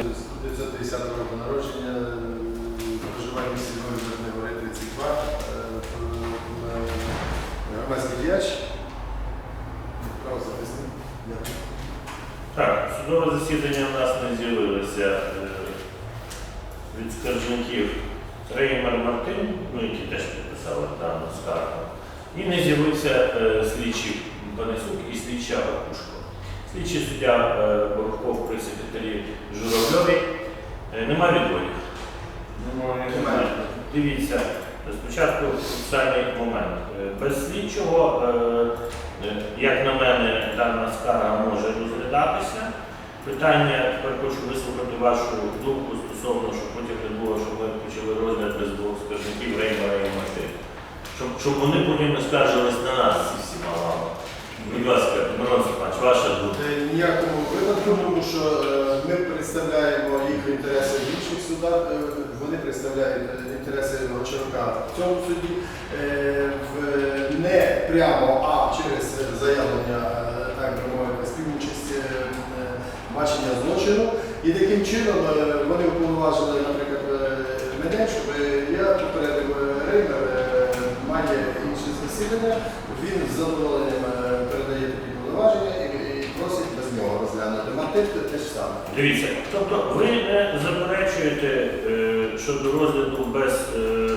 1950 року народження, е, проживання в місті Львові, Верхній Гори, 32, е, е, громадський діяч, правозахисник. Так, судове засідання у нас не з'явилося е, від скаржників Реймер Мартин, ну, які теж підписали дану скаргу, і не з'явився е, слідчий Панасюк і слідча Акушко. Слідчий суддя е, Борухов при секретарі Журавльовій. Е, Нема відводів. Немає. Дивіться, спочатку процесуальний момент. Е, Без слідчого, як на мене, дана скарга може розглядатися. Питання, тепер хочу вислухати вашу думку стосовно, щоб потім не було, щоб ми почали розгляд без двох скаржників Реймера і Мати. Щоб, щоб вони потім не скаржились на нас всіма вами. Будь ласка, Мирон Степанович, ваша думка. Е, Ніякому випадку, тому що е, ми представляємо їх інтереси в інших судах, е, вони представляють е, інтереси Гончарука в цьому суді. Не прямо, а через заявлення, так би мовити, співучасті бачення злочину. І таким чином вони уповноважили, наприклад, мене, щоб я попередив Реймер, має інше засідання, він з задоволенням е, передає такі повноваження і, і просить без нього розглянути. Мартин те ж саме. Дивіться, тобто ви не заперечуєте е, щодо розгляду без е,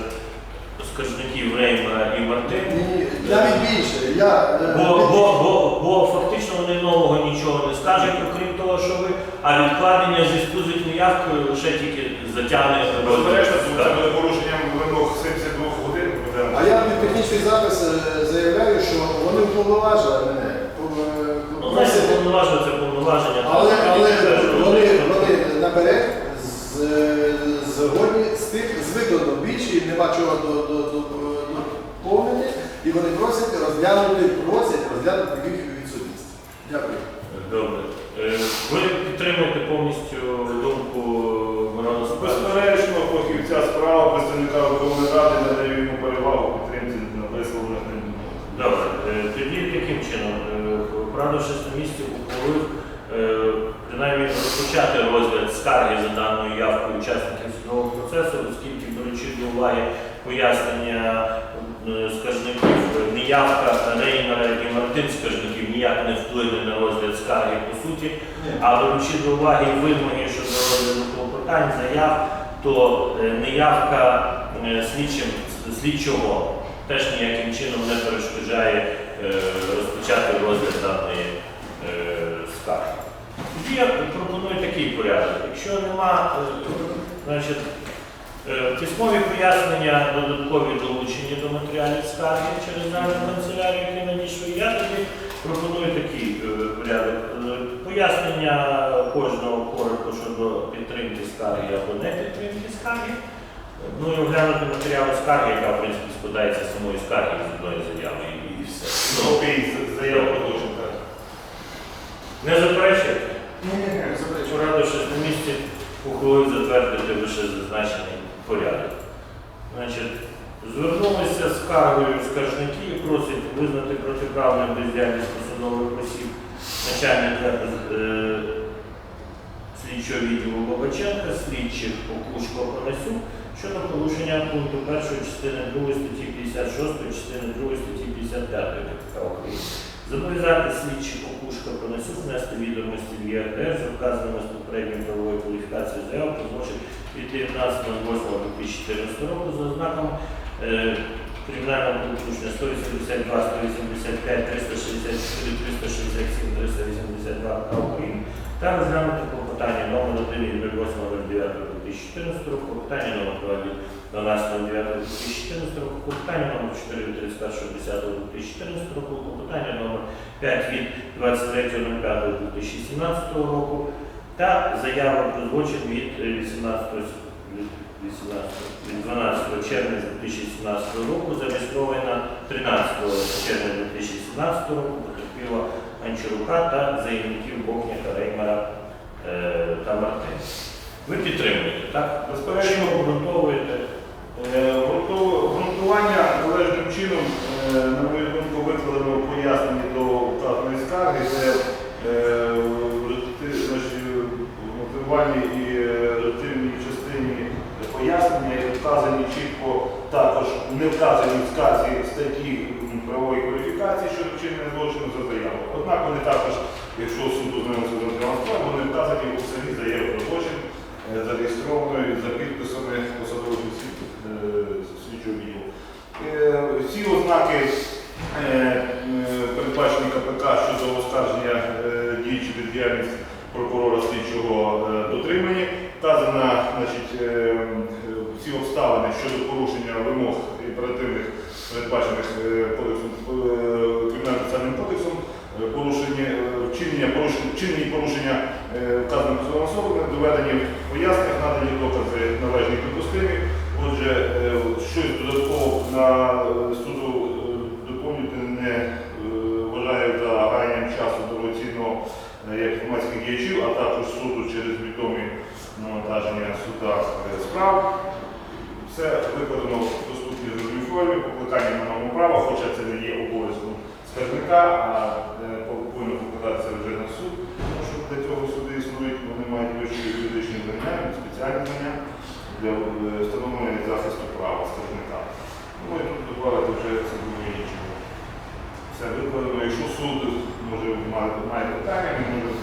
скаржників Реймера і Мартин? Ні, навіть більше. Я, е, Бо, бо, бо, бо фактично вони нового нічого не скажуть, окрім того, що ви, а відкладення в зв'язку з їх неявкою лише тільки затягне Безперечно, тому це буде порушенням вимог 72 годин. буде- а я під технічний запис е, заявляю, що вони уповноважили мене. е, Ну, знаєте, просити- повноваження це повноваження. Але, але вони, вони наперед з- згодні з тим, з викладом більше, і нема чого до, до, до, і вони просять розглянути, просять розглянути їх відсутність. Дякую. Добре. Е, Ви підтримуєте повністю думку Мирона Степановича? Безперечно, фахівця справа представника Верховної Ради надає йому перевагу у підтримці на висловлених ним думок. Добре, е, тоді таким чином, е, порадившись на місці, ухвалив е, принаймні розпочати розгляд скарги за даною явкою учасників судового процесу, оскільки беручи до уваги пояснення е, скаржників, неявка Рейнера і Мартин скаржників ніяк не вплине на розгляд скарги по суті, а беручи до уваги вимоги щодо розгляду клопотань, заяв, то е, неявка слідчим слідчого теж ніяким чином не перешкоджає розпочати розгляд даної е, скарги. Тоді я пропоную такий порядок. Якщо нема, е, значить, е, письмові пояснення додаткові долучені до матеріалів скарги через дану канцелярію, які надійшли, я тоді пропоную такий е, порядок. Е, Пояснення кожного коротко щодо підтримки скарги або не підтримки скарги. Ну і оглянути матеріали скарги, яка в принципі складається самої скарги з одної заяви і, все. Копії заяв продовжень. так. не заперечуєте? Ні, ні, ні, заперечую. Порадившись на місці, ухвалив затвердити вище зазначений порядок. Значить, звернулися з скаргою скаржники і просять визнати протиправною бездіяльність посадових осіб начальника е, слідчого відділу Лобаченка, слідчих Окушко Панасюк щодо порушення пункту 1 частини 2 статті 56, частини 2 статті 55 КПК України. Зобов'язати слідчих Окушка Панасюк внести відомості в ЄРДР за вказаними з попередньою правовою кваліфікацією заяв про від 19.08.2014 року за ознаками е, кримінального правопорушення 182, 185, 364, 367, 382 КПК України та розглянути клопотання номер 1 від 08.09.2014 року, клопотання номер 2 від 12.09.2014 року, клопотання номер 4 від 31.10.2014 року, клопотання номер 5 від 23.05.2017 року та заява про злочин від е, 18 від 12 червня 2017 року, зареєстрована 13 червня 2017 року, потерпіла Анчурука та заявників Реймера. е, та Мартин. Ви підтримуєте, так? Безперечно. Обґрунтовуєте? Е, грунту- Грунтування належним чином, е, на мою думку, викладено в поясненні до вказаної скарги, де е, мотивувальній і е, редактивній частині пояснення вказані чітко також не вказані в сказі статті правової кваліфікації щодо вчинення злочину за заяву. Однак вони також, якщо суд ознайомиться з матеріалом справи, вони вказані у самій заяві про злочин, зареєстрованої за підписами посадових е, слідчого відділу. Е, Всі ознаки е, передбачені КПК щодо оскарження дій чи бездіяльність прокурора слідчого дотримані. Е, всі обставини щодо порушення вимог імперативних, передбачених кодексом е, кримінально-процесуальним кодексом, порушення, вчинення, порушення, вказаними особами, доведені в надані докази належні допустимі. Отже, е, щось додатково на е, суду е, доповнити не вважаю за гаянням часу дорогоцінного як громадських діячів, а також суду через відомі навантаження суда справ. Все викладено в доступній формі, покликання на норму права, хоча це не є обов'язком скаржника, а е, повинно покладатися вже на суд, тому що для цього суди існують, вони мають вищі юридичні знання, спеціальні знання для е, встановлення і захисту права скаржника. Ну і тут додати вже це буде нічого. Все викладено. Суд може має, питання, він може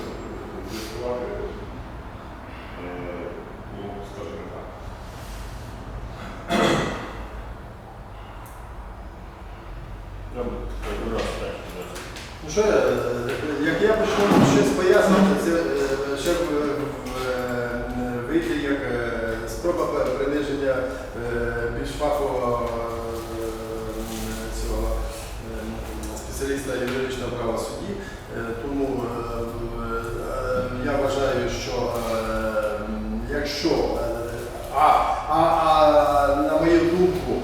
з'ясувати е, у скаржника. Добре, будь ласка, будь ласка. Ну що, е, як я почну щось пояснити, це ще е, вийти як спроба приниження більш фахового спеціаліста юридичного права судді. Е, Тому е, е, я вважаю, що якщо а, а, а на мою думку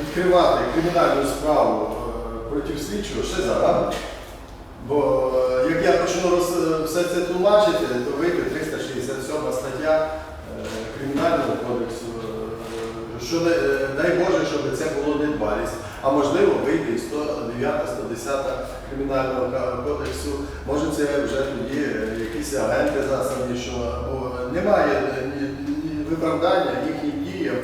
відкривати кримінальну справу проти слідчого ще зарано. Бо як я почну роз- все це тлумачити, то вийде 367 стаття Кримінального кодексу, що дай Боже, щоб це було недбалість. А можливо, вийде і 109, 110 Кримінального кодексу. Може це вже тоді якісь агенти заслані, що немає виправдання їхнім діям,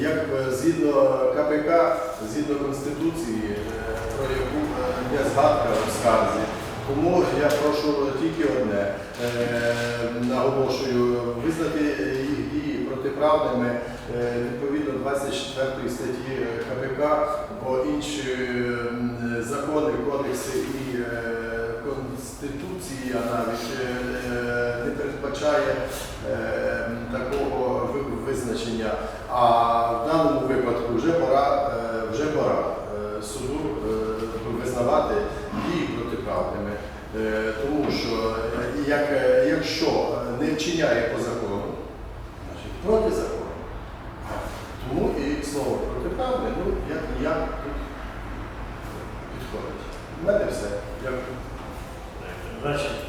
як згідно КПК, згідно Конституції, е, про яку е, є згадка у скарзі. Тому я прошу тільки одне, е, наголошую, визнати їх дії протиправними е, відповідно 24 статті КПК, бо інші закони, кодекси і е, Конституція навіть е, не передбачає е, такого визначення. А в даному випадку вже пора, е, вже пора е, суду е, визнавати дії протиправними. Е, Тому що е, як, е, якщо не вчиняє по закону, проти закону. Тому і слово протиправне, ну як ніяк тут підходить. У мене все. Дякую. Значить,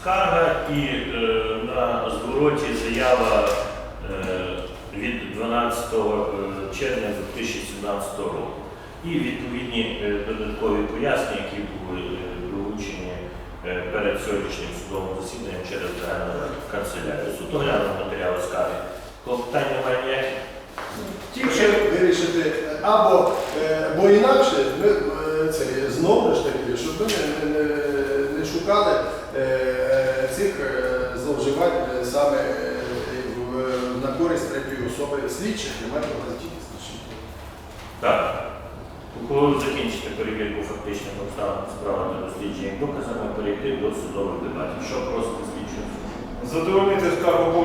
скарга і е, на звороті заява е, від 12 е, червня 2017 року. І відповідні е, додаткові пояснення, які були е, долучені е, перед сьогоднішнім судовим засіданням через Генеральну канцелярію. Суд оглянув матеріали скарги. Клопотань немає ніяких. Тільки вирішити або е, бо інакше ми е, це знову ж таки, щоб ми не, не, не шукали е, цих зловживань саме на користь третьої особи слідчих, немає тільки слідчих. Так. Коли закінчити перевірку фактичних обставин справи та дослідження доказами, перейти до судових дебатів. Що просить слідчого? Задовольнити скаргу в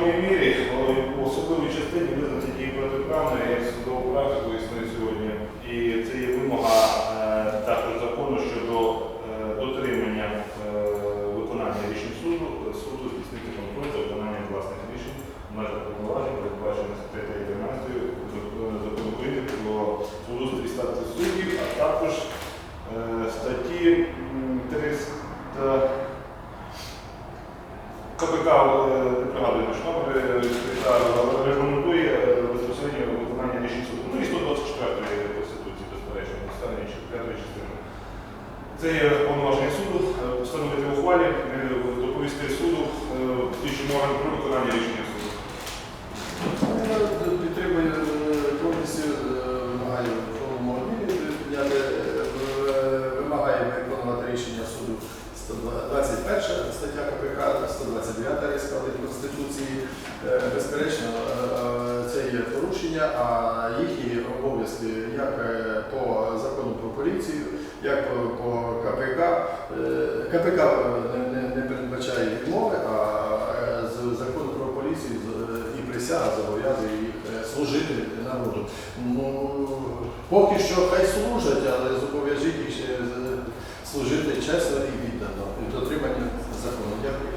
ухвалі е, доповісти суду е, іншим органам про виконання рішення суду. Стаття КПК, 129 реєстрації Конституції. Безперечно порушення, а їхні обов'язки як е, по закону про поліцію, як по, КПК. Е, КПК не, не, не передбачає відмови, а е, з- закон про поліцію і присяга зобов'язує їх е, служити народу. Ну, поки що хай служать, але зобов'яжіть їх ще служити чесно і віддано, і дотримання закону. Дякую.